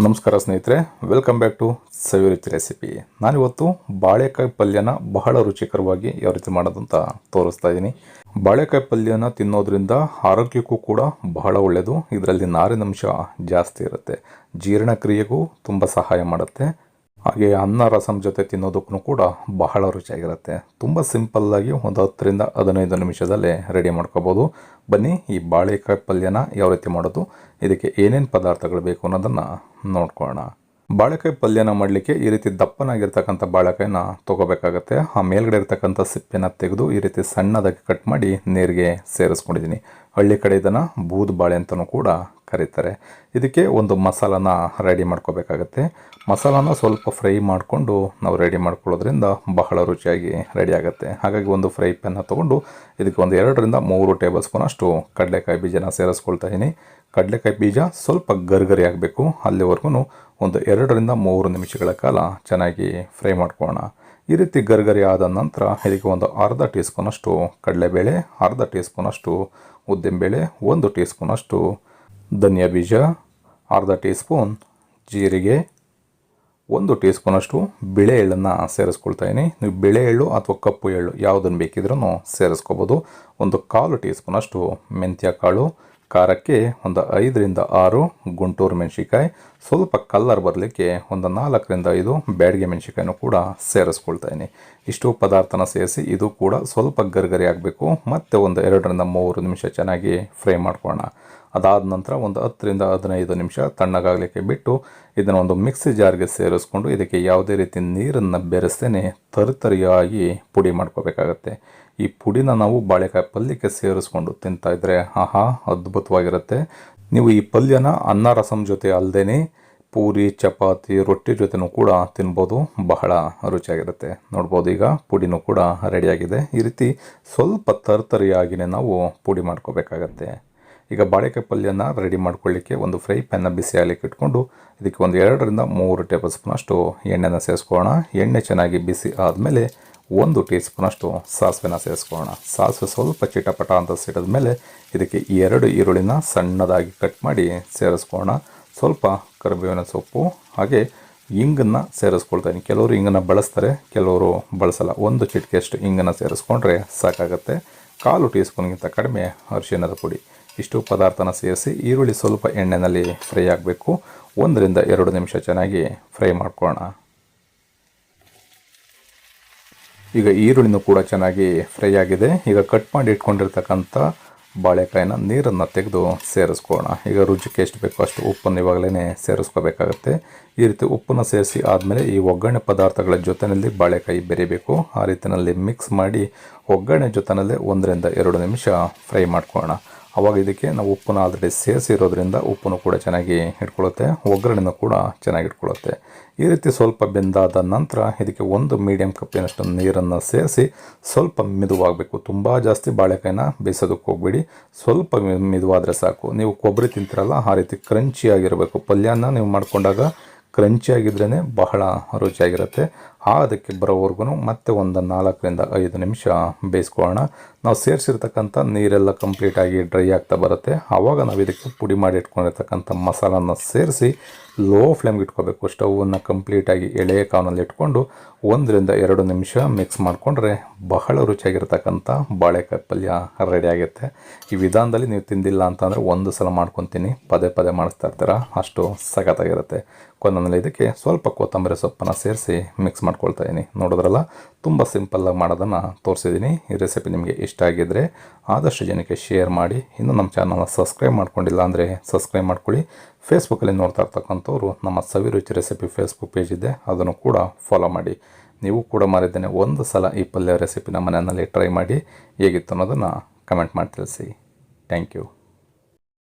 ನಮಸ್ಕಾರ ಸ್ನೇಹಿತರೆ welcome back to Saviruchi recipe ನಾನಿವತ್ತು ಬಾಳೆಕಾಯಿ ಪಲ್ಯನ ಬಹಳ ರುಚಿಕರವಾಗಿ ಯಾವ ರೀತಿ ಮಾಡೋದಂತ ತೋರಿಸ್ತಾ ಇದ್ದೀನಿ ಬಾಳೆಕಾಯಿ ಪಲ್ಯನ ತಿನ್ನೋದ್ರಿಂದ ಆರೋಗ್ಯಕ್ಕೂ ಕೂಡ ಬಹಳ ಒಳ್ಳೆಯದು ಇದರಲ್ಲಿ ನಾರಿನಂಶ ಜಾಸ್ತಿ ಇರುತ್ತೆ. ಜೀರ್ಣಕ್ರಿಯೆಗೂ ತುಂಬ ಸಹಾಯ ಮಾಡುತ್ತೆ. ಹಾಗೆ ಅನ್ನ ರಸಂ ಜೊತೆ ತಿನ್ನೋದಕ್ಕೂ ಕೂಡ ಬಹಳ ರುಚಿಯಾಗಿರುತ್ತೆ. ತುಂಬ ಸಿಂಪಲ್ಲಾಗಿ ಒಂದು ಹತ್ತರಿಂದ ಹದಿನೈದು ನಿಮಿಷದಲ್ಲಿ ರೆಡಿ ಮಾಡ್ಕೋಬೋದು. ಬನ್ನಿ ಈ ಬಾಳೆಕಾಯಿ ಪಲ್ಯನ ಯಾವ ರೀತಿ ಮಾಡೋದು, ಇದಕ್ಕೆ ಏನೇನು ಪದಾರ್ಥಗಳು ಬೇಕು ಅನ್ನೋದನ್ನು ನೋಡ್ಕೊಳ್ಳೋಣ. ಬಾಳೆಕಾಯಿ ಪಲ್ಯನ ಮಾಡಲಿಕ್ಕೆ ಈ ರೀತಿ ದಪ್ಪನಾಗಿರ್ತಕ್ಕಂಥ ಬಾಳೆಕಾಯಿನ ತೊಗೋಬೇಕಾಗತ್ತೆ. ಆ ಮೇಲ್ಗಡೆ ಇರ್ತಕ್ಕಂಥ ಸಿಪ್ಪೆನ ತೆಗೆದು ಈ ರೀತಿ ಸಣ್ಣದಾಗಿ ಕಟ್ ಮಾಡಿ ನೀರಿಗೆ ಸೇರಿಸ್ಕೊಂಡಿದ್ದೀನಿ. ಹಳ್ಳಿ ಕಡೆ ಇದನ್ನು ಬೂದು ಬಾಳೆ ಅಂತಲೂ ಕೂಡ ಕರೀತಾರೆ. ಇದಕ್ಕೆ ಒಂದು ಮಸಾಲಾನ ರೆಡಿ ಮಾಡ್ಕೋಬೇಕಾಗತ್ತೆ. ಮಸಾಲಾನ ಸ್ವಲ್ಪ ಫ್ರೈ ಮಾಡಿಕೊಂಡು ನಾವು ರೆಡಿ ಮಾಡ್ಕೊಳ್ಳೋದ್ರಿಂದ ಬಹಳ ರುಚಿಯಾಗಿ ರೆಡಿ ಆಗುತ್ತೆ. ಹಾಗಾಗಿ ಒಂದು ಫ್ರೈ ಪ್ಯಾನ್ನ ತೊಗೊಂಡು ಇದಕ್ಕೆ ಒಂದು ಎರಡರಿಂದ ಮೂರು ಟೇಬಲ್ ಸ್ಪೂನ್ ಅಷ್ಟು ಕಡಲೆಕಾಯಿ ಬೀಜನ ಸೇರಿಸ್ಕೊಳ್ತಾ ಇದ್ದೀನಿ ಕಡಲೆಕಾಯಿ ಬೀಜ ಸ್ವಲ್ಪ ಗರ್ಗರಿ ಆಗಬೇಕು. ಅಲ್ಲಿವರೆಗೂ ಒಂದು ಎರಡರಿಂದ ಮೂರು ನಿಮಿಷಗಳ ಕಾಲ ಚೆನ್ನಾಗಿ ಫ್ರೈ ಮಾಡ್ಕೊಳ್ಳೋಣ. ಈ ರೀತಿ ಗರ್ಗರಿ ಆದ ನಂತರ ಇದಕ್ಕೆ ಒಂದು ಅರ್ಧ ಟೀ ಸ್ಪೂನಷ್ಟು ಕಡಲೆಬೇಳೆ, ಅರ್ಧ ಟೀ ಸ್ಪೂನಷ್ಟು ಉದ್ದಿನಬೇಳೆ, ಒಂದು ಟೀ ಸ್ಪೂನಷ್ಟು ಧನಿಯಾ ಬೀಜ, ಅರ್ಧ ಟೀ ಸ್ಪೂನ್ ಜೀರಿಗೆ, ಒಂದು ಟೀ ಸ್ಪೂನಷ್ಟು ಬಿಳೆ ಎಳ್ಳನ್ನು ಸೇರಿಸ್ಕೊಳ್ತಾ ನೀವು ಬಿಳೆ ಎಳ್ಳು ಅಥವಾ ಕಪ್ಪು ಎಳ್ಳು ಯಾವುದನ್ನು ಬೇಕಿದ್ರೂ ಸೇರಿಸ್ಕೋಬೋದು. ಒಂದು ಕಾಲು ಟೀ ಸ್ಪೂನಷ್ಟು ಮೆಂತ್ಯ ಕಾಳು ಖಾರಕ್ಕೆ ಒಂದು ಐದರಿಂದ ಆರು ಗುಂಟೂರು ಮೆಣಸಿಕಾಯಿ ಸ್ವಲ್ಪ ಕಲ್ಲರ್ ಬರಲಿಕ್ಕೆ ಒಂದು ನಾಲ್ಕರಿಂದ ಐದು ಬ್ಯಾಡಿಗೆ ಮೆಣಸಿಕಾಯಿನೂ ಕೂಡ ಸೇರಿಸ್ಕೊಳ್ತಾ ಇಷ್ಟು ಪದಾರ್ಥನ ಸೇರಿಸಿ ಇದು ಕೂಡ ಸ್ವಲ್ಪ ಗರ್ಗರಿ ಆಗಬೇಕು. ಮತ್ತು ಒಂದು ಎರಡರಿಂದ ಮೂರು ನಿಮಿಷ ಚೆನ್ನಾಗಿ ಫ್ರೈ ಮಾಡ್ಕೊಳ್ಳೋಣ. ಅದಾದ ನಂತರ ಒಂದು ಹತ್ತರಿಂದ ಹದಿನೈದು ನಿಮಿಷ ತಣ್ಣಗಾಗಲಿಕ್ಕೆ ಬಿಟ್ಟು ಇದನ್ನು ಒಂದು ಮಿಕ್ಸಿ ಜಾರ್ಗೆ ಸೇರಿಸ್ಕೊಂಡು ಇದಕ್ಕೆ ಯಾವುದೇ ರೀತಿ ನೀರನ್ನು ಬೆರೆಸ್ತೇನೆ ತರಿತರಿಯಾಗಿ ಪುಡಿ ಮಾಡ್ಕೋಬೇಕಾಗತ್ತೆ. ಈ ಪುಡಿನ ನಾವು ಬಾಳೆಕಾಯಿ ಪಲ್ಯಕ್ಕೆ ಸೇರಿಸ್ಕೊಂಡು ತಿಂತಾ ಇದ್ರೆ ಆಹಾ, ಅದ್ಭುತವಾಗಿರುತ್ತೆ. ನೀವು ಈ ಪಲ್ಯನ ಅನ್ನ ರಸಂ ಜೊತೆ ಅಲ್ಲದೇ ಪೂರಿ, ಚಪಾತಿ, ರೊಟ್ಟಿ ಜೊತೆನೂ ಕೂಡ ತಿನ್ಬೋದು. ಬಹಳ ರುಚಿಯಾಗಿರುತ್ತೆ. ನೋಡ್ಬೋದು ಈಗ ಪುಡಿನೂ ಕೂಡ ರೆಡಿಯಾಗಿದೆ. ಈ ರೀತಿ ಸ್ವಲ್ಪ ತರ್ತರಿಯಾಗಿಯೇ ನಾವು ಪುಡಿ ಮಾಡ್ಕೋಬೇಕಾಗತ್ತೆ. ಈಗ ಬಾಳೆಕಾಯಿ ಪಲ್ಯನ ರೆಡಿ ಮಾಡ್ಕೊಳ್ಳಿಕ್ಕೆ ಒಂದು ಫ್ರೈ ಪ್ಯಾನ್ನ ಬಿಸಿ ಆಗಲಿಕ್ಕೆ ಇಟ್ಕೊಂಡು ಇದಕ್ಕೆ ಒಂದು ಎರಡರಿಂದ ಮೂರು ಟೇಬಲ್ ಸ್ಪೂನಷ್ಟು ಎಣ್ಣೆನ ಸೇರಿಸ್ಕೊಳ್ಳೋಣ. ಎಣ್ಣೆ ಚೆನ್ನಾಗಿ ಬಿಸಿ ಆದಮೇಲೆ ಒಂದು ಟೀ ಸ್ಪೂನಷ್ಟು ಸಾಸಿವೆನ ಸೇರಿಸ್ಕೊಳ್ಳೋಣ. ಸಾಸಿವೆ ಸ್ವಲ್ಪ ಚಿಟಪಟ ಅಂತ ಸಿಡಿದ ಮೇಲೆ ಇದಕ್ಕೆ ಎರಡು ಈರುಳ್ಳಿನ ಸಣ್ಣದಾಗಿ ಕಟ್ ಮಾಡಿ ಸೇರಿಸ್ಕೊಳ್ಳೋಣ. ಸ್ವಲ್ಪ ಕರಿಬೇವಿನ ಸೊಪ್ಪು, ಹಾಗೆ ಇಂಗನ್ನು ಸೇರಿಸ್ಕೊಳ್ತೀನಿ ಕೆಲವರು ಇಂಗನ್ನು ಬಳಸ್ತಾರೆ, ಕೆಲವರು ಬಳಸಲ್ಲ. ಒಂದು ಚಿಟಿಕೆಯಷ್ಟು ಇಂಗನ್ನು ಸೇರಿಸ್ಕೊಂಡ್ರೆ ಸಾಕಾಗುತ್ತೆ. ಕಾಲು ಟೀ ಸ್ಪೂನ್ಗಿಂತ ಕಡಿಮೆ ಅರಿಶಿಣದ ಪುಡಿ. ಇಷ್ಟು ಪದಾರ್ಥನ ಸೇರಿಸಿ ಈರುಳ್ಳಿ ಸ್ವಲ್ಪ ಎಣ್ಣೆಯಲ್ಲಿ ಫ್ರೈ ಆಗಬೇಕು. ಒಂದರಿಂದ ಎರಡು ನಿಮಿಷ ಚೆನ್ನಾಗಿ ಫ್ರೈ ಮಾಡ್ಕೊಳ್ಳೋಣ. ಈಗ ಈರುಳ್ಳಿನೂ ಕೂಡ ಚೆನ್ನಾಗಿ ಫ್ರೈ ಆಗಿದೆ. ಈಗ ಕಟ್ ಮಾಡಿ ಇಟ್ಕೊಂಡಿರ್ತಕ್ಕಂಥ ಬಾಳೆಕಾಯಿನ ನೀರನ್ನು ತೆಗೆದು ಸೇರಿಸ್ಕೊಳ್ಳೋಣ. ಈಗ ರುಚಿಗೆ ಎಷ್ಟು ಬೇಕೋ ಅಷ್ಟು ಉಪ್ಪನ್ನು ಇವಾಗಲೇ ಸೇರಿಸ್ಕೋಬೇಕಾಗತ್ತೆ. ಈ ರೀತಿ ಉಪ್ಪನ್ನು ಸೇರಿಸಿ ಆದಮೇಲೆ ಈ ಒಗ್ಗರಣೆ ಪದಾರ್ಥಗಳ ಜೊತೆಯಲ್ಲಿ ಬಾಳೆಕಾಯಿ ಬೆರೀಬೇಕು. ಆ ರೀತಿಯಲ್ಲಿ ಮಿಕ್ಸ್ ಮಾಡಿ ಒಗ್ಗರಣೆ ಜೊತೆಯಲ್ಲೇ ಒಂದರಿಂದ ಎರಡು ನಿಮಿಷ ಫ್ರೈ ಮಾಡ್ಕೊಳ್ಳೋಣ. ಅವಾಗ ಇದಕ್ಕೆ ನಾವು ಉಪ್ಪನ್ನು ಆಲ್ರೆಡಿ ಸೇರಿಸಿರೋದ್ರಿಂದ ಉಪ್ಪನ್ನು ಕೂಡ ಚೆನ್ನಾಗಿ ಇಟ್ಕೊಳ್ಳುತ್ತೆ, ಒಗ್ಗರಣೆನೂ ಕೂಡ ಚೆನ್ನಾಗಿ ಇಟ್ಕೊಳ್ಳುತ್ತೆ. ಈ ರೀತಿ ಸ್ವಲ್ಪ ಬೆಂದಾದ ನಂತರ ಇದಕ್ಕೆ ಒಂದು ಮೀಡಿಯಮ್ ಕಪ್ಪಿನಷ್ಟು ನೀರನ್ನು ಸೇರಿಸಿ ಸ್ವಲ್ಪ ಮಿದುವಾಗಬೇಕು. ತುಂಬ ಜಾಸ್ತಿ ಬಾಳೆಕಾಯಿನ ಬೇಯಿಸೋದಕ್ಕೆ ಹೋಗ್ಬೇಡಿ. ಸ್ವಲ್ಪ ಮಿದುವಾದರೆ ಸಾಕು. ನೀವು ಕೊಬ್ಬರಿ ತಿಂತೀರಲ್ಲ, ಆ ರೀತಿ ಕ್ರಂಚಿಯಾಗಿರಬೇಕು ಪಲ್ಯನ ನೀವು ಮಾಡಿಕೊಂಡಾಗ ಕ್ರಂಚಿಯಾಗಿದ್ರೇ ಬಹಳ ರುಚಿಯಾಗಿರುತ್ತೆ. ಆ ಅದಕ್ಕೆ ಬರೋವರೆಗೂ ಮತ್ತೆ ಒಂದು ನಾಲ್ಕರಿಂದ ಐದು ನಿಮಿಷ ಬೇಯಿಸ್ಕೊಳ್ಳೋಣ. ನಾವು ಸೇರಿಸಿರ್ತಕ್ಕಂಥ ನೀರೆಲ್ಲ ಕಂಪ್ಲೀಟಾಗಿ ಡ್ರೈ ಆಗ್ತಾ ಬರುತ್ತೆ. ಆವಾಗ ನಾವು ಇದಕ್ಕೆ ಪುಡಿ ಮಾಡಿ ಇಟ್ಕೊಂಡಿರ್ತಕ್ಕಂಥ ಮಸಾಲನ ಸೇರಿಸಿ ಲೋ ಫ್ಲೇಮ್ಗೆ ಇಟ್ಕೋಬೇಕು. ಸ್ಟವನ್ನು ಕಂಪ್ಲೀಟಾಗಿ ಎಳೆಯ ಕಾವನಲ್ಲಿ ಇಟ್ಕೊಂಡು ಒಂದರಿಂದ ಎರಡು ನಿಮಿಷ ಮಿಕ್ಸ್ ಮಾಡಿಕೊಂಡ್ರೆ ಬಹಳ ರುಚಿಯಾಗಿರ್ತಕ್ಕಂಥ ಬಾಳೆಕಾಯಿ ಪಲ್ಯ ರೆಡಿ ಆಗುತ್ತೆ. ಈ ವಿಧಾನದಲ್ಲಿ ನೀವು ತಿಂದಿಲ್ಲ ಅಂತಂದರೆ ಒಂದು ಸಲ ಮಾಡ್ಕೊತೀನಿ. ಪದೇ ಪದೇ ಮಾಡಿಸ್ತಾ ಇರ್ತೀರ? ಅಷ್ಟು ಸಖತ್ತಾಗಿರುತ್ತೆ. ಕೊನೆಯಲ್ಲಿ ಇದಕ್ಕೆ ಸ್ವಲ್ಪ ಕೊತ್ತಂಬರಿ ಸೊಪ್ಪನ್ನು ಸೇರಿಸಿ ಮಿಕ್ಸ್ ಮಾಡ್ಕೊಳ್ತಾ ಇದ್ದೀನಿ ನೋಡಿದ್ರಲ್ಲ? ತುಂಬ ಸಿಂಪಲ್ಲಾಗಿ ಮಾಡೋದನ್ನು ತೋರಿಸಿದ್ದೀನಿ ಈ ರೆಸಿಪಿ ನಿಮಗೆ ಇಷ್ಟ ಆಗಿದ್ದರೆ ಆದಷ್ಟು ಜನಕ್ಕೆ ಶೇರ್ ಮಾಡಿ. ಇನ್ನೂ ನಮ್ಮ ಚಾನಲ್ನ ಸಬ್ಸ್ಕ್ರೈಬ್ ಮಾಡ್ಕೊಂಡಿಲ್ಲ ಅಂದರೆ ಸಬ್ಸ್ಕ್ರೈಬ್ ಮಾಡ್ಕೊಳ್ಳಿ. ಫೇಸ್ಬುಕ್ಕಲ್ಲಿ ನೋಡ್ತಾ ಇರ್ತಕ್ಕಂಥವ್ರು ನಮ್ಮ ಸವಿರುಚಿ ರೆಸಿಪಿ ಫೇಸ್ಬುಕ್ ಪೇಜ್ ಇದೆ. ಅದನ್ನು ಕೂಡ ಫಾಲೋ ಮಾಡಿ. ನೀವು ಕೂಡ ಮಾರಿದ್ದೇನೆ ಒಂದು ಸಲ ಈ ಪಲ್ಯ ರೆಸಿಪಿನ ಮನೆಯಲ್ಲಿ ಟ್ರೈ ಮಾಡಿ. ಹೇಗಿತ್ತು ಅನ್ನೋದನ್ನು ಕಮೆಂಟ್ ಮಾಡಿ ತಿಳಿಸಿ. Thank you